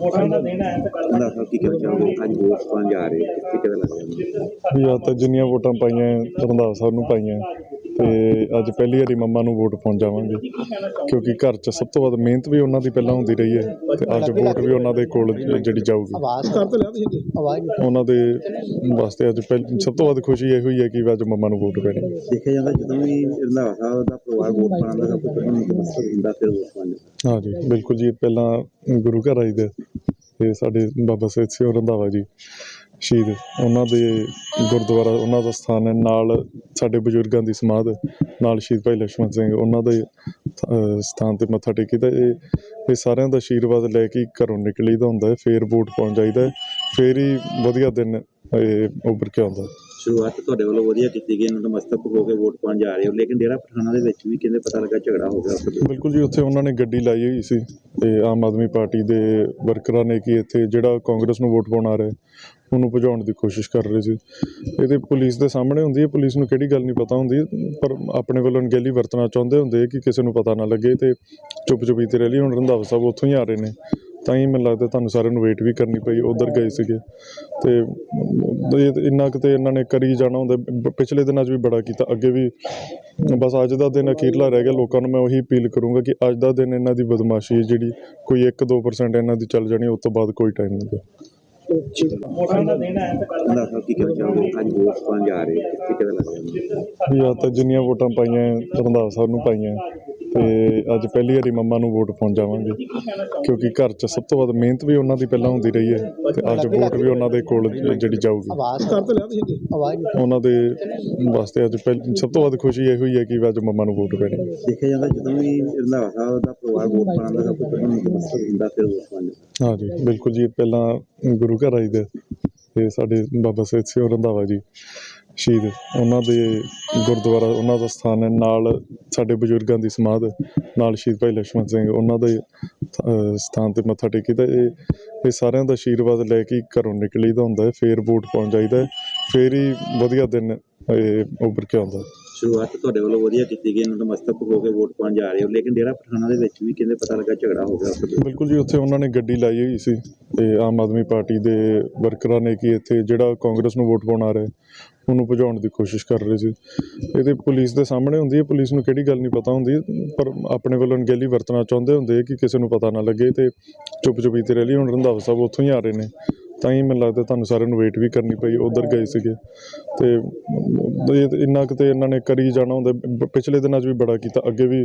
ਵੋਟਾਂ ਦਾ ਦਿਨ ਹੈ ਤੇ ਕੱਲ ਉਹਨਾਂ ਸਾਹਿਬ ਕੀ ਕਹਿਣਾ ਚਾਹੋਗੇ ਅੱਜ ਵੋਟ ਪਾਉਣ ਜਾ ਰਹੇ ਹੋ ਕਿੱਥੇ ਕਿਹਦਾ ਲੱਗ ਰਿਹਾ? ਵੀ ਆ ਤਾਂ ਜਿੰਨੀਆਂ ਵੋਟਾਂ ਪਾਈਆਂ ਰੰਧਾਵਾ ਸਾਹਿਬ ਨੂੰ ਪਾਈਆਂ। ਤੇ ਅੱਜ ਪਹਿਲੀ ਵਾਰੀ ਮੰਮਾ ਨੂੰ ਵੋਟ ਪਾਉਣ ਜਾਵਾਂਗੇ। ਕਿਉਂਕਿ ਘਰ 'ਚ ਸਭ ਤੋਂ ਵੱਧ ਮਿਹਨਤ ਵੀ ਉਹਨਾਂ ਦੀ ਪਹਿਲਾਂ ਹੁੰਦੀ ਰਹੀ ਹੈ। ਤੇ ਅੱਜ ਵੋਟ ਵੀ ਉਹਨਾਂ ਦੇ ਕੋਲ ਜਿਹੜੀ ਜਾਊਗੀ। ਆਵਾਜ਼ ਕਰ ਤੇ ਲਿਆ ਤੁਸੀਂ ਆਵਾਜ਼ ਉਹਨਾਂ ਦੇ ਵਾਸਤੇ ਅੱਜ ਸਭ ਤੋਂ ਵੱਧ ਖੁਸ਼ੀ ਇਹੋ ਹੀ ਹੈ ਕਿ ਅੱਜ ਮੰਮਾ ਨੂੰ ਵੋਟ ਪੈਣੀ। ਦੇਖਿਆ ਜਾਂਦਾ ਜਦੋਂ ਵੀ ਰੰਧਾਵਾ ਸਾਹਿਬ ਦਾ ਪਰਿਵਾਰ ਵੋਟ ਪਾਉਣ ਦਾ ਸਭ ਤੋਂ ਪਹਿਲਾਂ ਹੁੰਦਾ ਫਿਰ ਵੋਟ ਪਾਉਣ ਦਾ ਹਾਂਜੀ ਬਿਲਕੁਲ ਜੀ ਪਹਿਲਾਂ ਗੁਰੂ ਘਰ ਆਈਦਾ ਤੇ ਸਾਡੇ ਬਾਬਾ ਸੇਤ ਸਿੰਘ ਰੰਧਾਵਾ ਜੀ ਸ਼ਹੀਦ, ਉਹਨਾਂ ਦੇ ਗੁਰਦੁਆਰਾ, ਉਹਨਾਂ ਦਾ ਸਥਾਨ ਹੈ ਨਾਲ ਸਾਡੇ ਬਜ਼ੁਰਗਾਂ ਦੀ ਸਮਾਧ, ਨਾਲ ਸ਼ਹੀਦ ਭਾਈ ਲక్ష్మణ ਸਿੰਘ, ਉਹਨਾਂ ਦੇ ਸਥਾਨ ਤੇ ਮੱਥਾ ਟੇਕੀਦਾ ਇਹ ਇਹ ਸਾਰਿਆਂ ਦਾ ਆਸ਼ੀਰਵਾਦ ਲੈ ਕੇ ਘਰੋਂ ਨਿਕਲੀਦਾ ਹੁੰਦਾ ਹੈ, ਫੇਰ ਵੋਟ ਪਾਉਣ ਜਾਈਦਾ ਫੇਰ ਹੀ ਵਧੀਆ ਦਿਨ, ਇਹ ਉੱਪਰ ਕੇ ਆਉਂਦਾ ਸ਼ੁਰੂਆਤ ਤੁਹਾਡੇ ਵੱਲੋਂ ਵਧੀਆ ਕੀਤੀ ਗਈ ਨਤਮਸਤਕ ਹੋ ਕੇ ਵੋਟ ਪਾਉਣ ਜਾ ਰਹੇ ਹੋ, ਲੇਕਿਨ ਡੇਰਾ ਪਠਾਣਾ ਦੇ ਵਿੱਚ ਵੀ ਕਹਿੰਦੇ ਪਤਾ ਲੱਗਾ ਝਗੜਾ ਹੋ ਗਿਆ ਉੱਥੇ ਬਿਲਕੁਲ ਜੀ, ਉੱਥੇ ਉਹਨਾਂ ਨੇ ਗੱਡੀ ਲਾਈ ਹੋਈ ਸੀ ਤੇ ਆਮ ਆਦਮੀ ਪਾਰਟੀ ਦੇ ਵਰਕਰਾਂ ਨੇ ਕਿ ਇੱਥੇ ਜਿਹੜਾ ਕਾਂਗਰਸ ਨੂੰ ਵੋਟ ਪਾਉਣ ਆ ਰਿਹਾ, ਉਹਨੂੰ ਭਜਾਉਣ ਦੀ ਕੋਸ਼ਿਸ਼ ਕਰ ਰਹੇ ਸੀ। ਇਹ ਤੇ ਪੁਲਿਸ ਦੇ ਸਾਹਮਣੇ ਹੁੰਦੀ ਹੈ, ਪੁਲਿਸ ਨੂੰ ਕਿਹੜੀ ਗੱਲ ਨਹੀਂ ਪਤਾ ਹੁੰਦੀ, ਪਰ ਆਪਣੇ ਵੱਲੋਂ ਅਣਗਹਿਲੀ ਵਰਤਣਾ ਚਾਹੁੰਦੇ ਹੁੰਦੇ ਕਿ ਕਿਸੇ ਨੂੰ ਪਤਾ ਨਾ ਲੱਗੇ ਤੇ ਚੁੱਪ ਚੁਪੀਤੇ ਰਹਿ ਲਈ ਹੁਣ ਰੰਧਾਵਾ ਸਾਹਿਬ ਉੱਥੋਂ ਹੀ ਆ ਰਹੇ ਨੇ। ਤਾਂ ਹੀ ਮੈਨੂੰ ਲੱਗਦਾ ਤੁਹਾਨੂੰ ਸਾਰਿਆਂ ਨੂੰ ਵੇਟ ਵੀ ਕਰਨੀ ਪਈ ਉਧਰ ਗਏ ਸੀਗੇ। ਤੇ ਇੰਨਾ ਕੁ ਤੇ ਇਹਨਾਂ ਨੇ ਕਰੀ ਜਾਣਾ ਹੁੰਦਾ ਪਿਛਲੇ ਦਿਨਾਂ 'ਚ ਵੀ ਬੜਾ ਕੀਤਾ ਅੱਗੇ ਵੀ ਬਸ ਅੱਜ ਦਾ ਦਿਨ ਅਖੀਰਲਾ ਰਹਿ ਗਿਆ ਲੋਕਾਂ ਨੂੰ ਮੈਂ ਉਹੀ ਅਪੀਲ ਕਰੂੰਗਾ ਕਿ ਅੱਜ ਦਾ ਦਿਨ ਇਹਨਾਂ ਦੀ ਬਦਮਾਸ਼ੀ ਹੈ ਜਿਹੜੀ ਕੋਈ 1-2% ਇਹਨਾਂ ਦੀ ਚੱਲ ਜਾਣੀ ਉਸ ਤੋਂ ਬਾਅਦ ਕੋਈ ਟਾਈਮ ਨਹੀਂ ਗਾ। ਵੋਟਾਂ ਦਾ ਦਿਨ ਹੈ ਤੇ ਕੱਲ ਉਹਨਾਂ ਸਾਹਿਬ ਕੀ ਕਹਿਣਾ ਚਾਹੋਗੇ ਅੱਜ ਵੋਟ ਪਾਉਣ ਜਾ ਤਾਂ ਜਿੰਨੀਆਂ ਵੋਟਾਂ ਪਾਈਆਂ ਰੰਧਾਵਾ ਸਾਹਿਬ ਨੂੰ ਪਾਈਆਂ। ਤੇ ਅੱਜ ਪਹਿਲੀ ਵਾਰੀ ਮੰਮਾ ਨੂੰ ਵੋਟ ਪਾਉਣ ਜਾਵਾਂਗੇ। ਕਿਉਂਕਿ ਘਰ 'ਚ ਸਭ ਤੋਂ ਵੱਧ ਮਿਹਨਤ ਵੀ ਉਹਨਾਂ ਦੀ ਪਹਿਲਾਂ ਹੁੰਦੀ ਰਹੀ ਹੈ ਤੇ ਅੱਜ ਵੋਟ ਵੀ ਉਹਨਾਂ ਦੇ ਕੋਲ ਜਿਹੜੀ ਜਾਊਗੀ। ਆਵਾਜ਼ ਕਰ ਤੇ ਲਿਆ ਤੁਸੀਂ ਆਵਾਜ਼ ਉਹਨਾਂ ਦੇ ਵਾਸਤੇ ਅੱਜ ਪਹਿਲ- ਸਭ ਤੋਂ ਵੱਧ ਖੁਸ਼ੀ ਇਹੋ ਹੀ ਹੈ ਕਿ ਅੱਜ ਮੰਮਾ ਨੂੰ ਵੋਟ ਪੈਣੀ ਦੇਖਿਆ ਜਾਂਦਾ ਜਦੋਂ ਵੀ ਰੰਧਾਵਾ ਸਾਹਿਬ ਦਾ ਪਰਿਵਾਰ ਵੋਟ ਪਾਉਣ ਦਾ ਸਭ ਤੋਂ ਪਹਿਲਾਂ ਮਕਸਦ ਹੁੰਦਾ ਫਿਰ ਵੋਟ ਪਾਉਣ ਦਾ ਹਾਂਜੀ ਬਿਲਕੁਲ ਜੀ ਪਹਿਲਾਂ ਗੁਰੂ ਘਰ ਆਈਦਾ ਤੇ ਸਾਡੇ ਬਾਬਾ ਸੈਦ ਸਿੰਘ ਰੰਧਾਵਾ ਜੀ। ਸ਼ਹੀਦ। ਉਹਨਾਂ ਦੇ ਗੁਰਦੁਆਰਾ ਉਹਨਾਂ ਦਾ ਸਥਾਨ ਹੈ। ਨਾਲ ਸਾਡੇ ਬਜ਼ੁਰਗਾਂ ਦੀ ਸਮਾਧ ਨਾਲ ਸ਼ਹੀਦ ਭਾਈ ਲక్ష్మణ ਸਿੰਘ ਉਹਨਾਂ ਦੇ ਸਥਾਨ ਤੇ ਮੱਥਾ ਟੇਕੀਦਾ ਇਹ ਇਹ ਸਾਰਿਆਂ ਦਾ ਆਸ਼ੀਰਵਾਦ ਲੈ ਕੇ ਘਰੋਂ ਨਿਕਲੀ ਦਾ ਹੁੰਦਾ ਹੈ। ਫੇਰ ਬੂਟ ਪਾਉਣ ਜਾਈਦਾ ਫੇਰ ਹੀ ਵਧੀਆ ਦਿਨ ਇਹ ਉੱਪਰ ਕੇ ਆਉਂਦਾ ਸ਼ੁਰੂਆਤ ਤੁਹਾਡੇ ਵੱਲੋਂ ਵਧੀਆ ਕੀਤੀ ਗਈ। ਇਹਨਾਂ ਨਮਸਤਕ ਹੋ ਕੇ ਵੋਟ ਪਾਉਣ ਜਾ ਰਹੇ ਹੋ। ਲੇਕਿਨ ਡੇਰਾ ਪਠਾਣਾ ਦੇ ਵਿੱਚ ਵੀ ਕਹਿੰਦੇ ਪਤਾ ਲੱਗਾ ਝਗੜਾ ਹੋ ਗਿਆ ਬਿਲਕੁਲ ਜੀ ਉੱਥੇ ਉਹਨਾਂ ਨੇ ਗੱਡੀ ਲਾਈ ਹੋਈ ਸੀ। ਤੇ ਆਮ ਆਦਮੀ ਪਾਰਟੀ ਦੇ ਵਰਕਰਾਂ ਨੇ ਕਿ ਇੱਥੇ ਜਿਹੜਾ ਕਾਂਗਰਸ ਨੂੰ ਵੋਟ ਪਾਉਣ ਆ ਰਿਹਾ ਉਹਨੂੰ ਭਜਾਉਣ ਦੀ ਕੋਸ਼ਿਸ਼ ਕਰ ਰਹੇ ਸੀ। ਇਹ ਇਹਦੇ ਪੁਲਿਸ ਦੇ ਸਾਹਮਣੇ ਹੁੰਦੀ ਹੈ, ਪੁਲਿਸ ਨੂੰ ਕਿਹੜੀ ਗੱਲ ਨਹੀਂ ਪਤਾ ਹੁੰਦੀ। ਪਰ ਆਪਣੇ ਵੱਲੋਂ ਅਣਗਹਿਲੀ ਵਰਤਣਾ ਚਾਹੁੰਦੇ ਹੁੰਦੇ ਕਿ ਕਿਸੇ ਨੂੰ ਪਤਾ ਨਾ ਲੱਗੇ ਤੇ ਚੁੱਪ ਚੁਪੀਤੇ ਰਹਿ ਲਈ ਹੁਣ ਰੰਧਾਵਾ ਸਾਹਿਬ ਉੱਥੋਂ ਹੀ ਆ ਰਹੇ ਨੇ। ਤਾਂ ਹੀ ਮੈਨੂੰ ਲੱਗਦਾ ਤੁਹਾਨੂੰ ਸਾਰਿਆਂ ਨੂੰ ਵੇਟ ਵੀ ਕਰਨੀ ਪਈ, ਉਧਰ ਗਏ ਸੀਗੇ। ਤੇ ਇਹ ਇੰਨਾ ਕੁ ਤੇ ਇਹਨਾਂ ਨੇ ਕਰੀ ਜਾਣਾ ਹੁੰਦਾ। ਪਿਛਲੇ ਦਿਨਾਂ 'ਚ ਵੀ ਬੜਾ ਕੀਤਾ। ਅੱਗੇ ਵੀ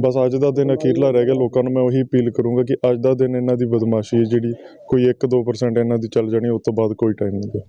ਬਸ ਅੱਜ ਦਾ ਦਿਨ ਅਖੀਰਲਾ ਰਹਿ ਗਿਆ। ਲੋਕਾਂ ਨੂੰ ਮੈਂ ਉਹੀ ਅਪੀਲ ਕਰੂੰਗਾ ਕਿ ਅੱਜ ਦਾ ਦਿਨ ਇਹਨਾਂ ਦੀ ਬਦਮਾਸ਼ੀ ਹੈ ਜਿਹੜੀ ਕੋਈ 1-2% ਇਹਨਾਂ ਦੀ ਚੱਲ ਜਾਣੀ, ਉਸ ਤੋਂ ਬਾਅਦ ਕੋਈ ਟਾਈਮ ਨਹੀਂ। ਗਾ